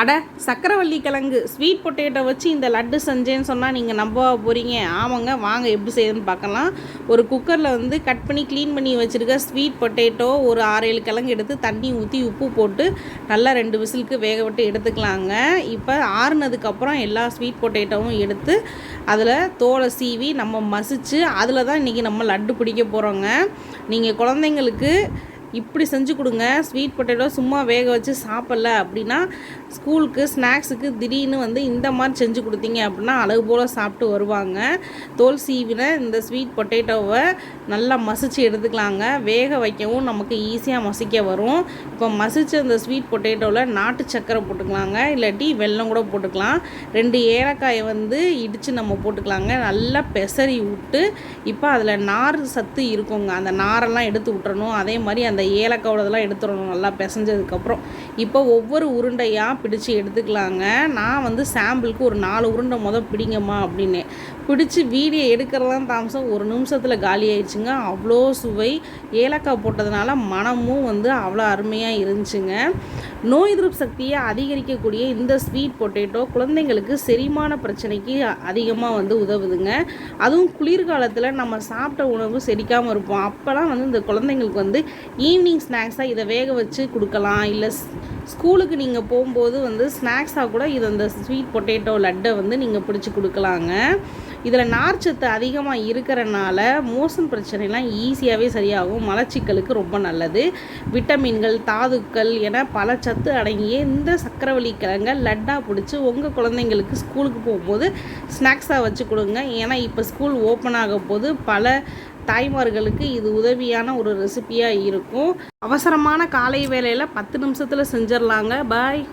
அட சக்கரவள்ளி கிழங்கு ஸ்வீட் பொட்டேட்டோ வச்சு இந்த லட்டு செஞ்சேன்னு சொன்னால் நீங்கள் நம்ப போகிறீங்க ஆமாங்க வாங்க எப்படி செய்யுதுன்னு பார்க்கலாம். ஒரு குக்கரில் வந்து கட் பண்ணி க்ளீன் பண்ணி வச்சுருக்க ஸ்வீட் பொட்டேட்டோ ஒரு ஆறு ஏழு கிழங்கு எடுத்து தண்ணி ஊற்றி உப்பு போட்டு நல்லா ரெண்டு விசிலுக்கு வேக விட்டு எடுத்துக்கலாங்க. இப்போ ஆறுனதுக்கப்புறம் எல்லா ஸ்வீட் பொட்டேட்டோவும் எடுத்து அதில் தோலை சீவி நம்ம மசிச்சு அதில் தான் இன்றைக்கி நம்ம லட்டு பிடிக்க போகிறோங்க நீங்கள் குழந்தைங்களுக்கு இப்படி செஞ்சு கொடுங்க. ஸ்வீட் பொட்டேட்டோ சும்மா வேக வச்சு சாப்பிட்ல அப்படின்னா ஸ்கூலுக்கு ஸ்நாக்ஸுக்கு திடீர்னு வந்து இந்த மாதிரி செஞ்சு கொடுத்தீங்க அப்படின்னா அழகு போல் சாப்பிட்டு வருவாங்க. தோல் சீவின இந்த ஸ்வீட் பொட்டேட்டோவை நல்லா மசிச்சு எடுத்துக்கலாங்க. வேக வைக்கவும் நமக்கு ஈஸியாக மசிக்க வரும். இப்போ மசிச்ச இந்த ஸ்வீட் பொட்டேட்டோவில் நாட்டு சக்கரை போட்டுக்கலாங்க. இல்லாட்டி வெல்லம் கூட போட்டுக்கலாம். ரெண்டு ஏலக்காயை வந்து இடித்து நம்ம போட்டுக்கலாங்க. நல்லா பெசரி விட்டு இப்போ அதில் நார் சத்து இருக்குங்க. அந்த நாரெல்லாம் எடுத்து விட்டுறணும். அதே மாதிரி அந்த அந்த ஏலக்காவோடதெல்லாம் எடுத்துடணும் நல்லா பிசைஞ்சதுக்கப்புறம். இப்போ ஒவ்வொரு உருண்டையாக பிடிச்சு எடுத்துக்கலாங்க. நான் வந்து சாம்பிளுக்கு ஒரு நாலு உருண்டை மொதல் பிடிங்கம்மா அப்படின்னு. பிடிச்சி வீடியோ எடுக்கிறதான் தாமசம் ஒரு நிமிஷத்தில் காலி ஆயிடுச்சுங்க. அவ்வளோ சுவை. ஏலக்காய் போட்டதுனால மனமும் வந்து அவ்வளோ அருமையாக இருந்துச்சுங்க. நோய் எதிர்ப்பு சக்தியை அதிகரிக்கக்கூடிய இந்த ஸ்வீட் பொட்டேட்டோ குழந்தைங்களுக்கு செரிமான பிரச்சனைக்கு அதிகமாக வந்து உதவுதுங்க. அதுவும் குளிர்காலத்தில் நம்ம சாப்பிட்ட உணவு செரிக்காமல் இருப்போம். அப்போலாம் வந்து இந்த குழந்தைங்களுக்கு வந்து ஈவினிங் ஸ்நாக்ஸாக இதை வேக வச்சு கொடுக்கலாம். இல்லை ஸ்கூலுக்கு நீங்கள் போகும்போது வந்து ஸ்நாக்ஸாக கூட இது அந்த ஸ்வீட் பொட்டேட்டோ லட்டை வந்து நீங்கள் பிடிச்சி கொடுக்கலாங்க. இதில் நார்ச்சத்து அதிகமாக இருக்கிறனால மோசன் பிரச்சனைலாம் ஈஸியாகவே சரியாகும். மலச்சிக்கலுக்கு ரொம்ப நல்லது. விட்டமின்கள் தாதுக்கள் என பல சத்து அடங்கிய இந்த சக்கரவள்ளி கிழங்க லட்டாக பிடிச்சி உங்கள் குழந்தைங்களுக்கு ஸ்கூலுக்கு போகும்போது ஸ்நாக்ஸாக வச்சு கொடுங்க. ஏன்னா இப்போ ஸ்கூல் ஓப்பன் ஆக போது பல தாய்மார்களுக்கு இது உதவியான ஒரு ரெசிபியாக இருக்கும். அவசரமான காலை வேலையில் பத்து நிமிஷத்தில் செஞ்சிடலாங்க. பாய்.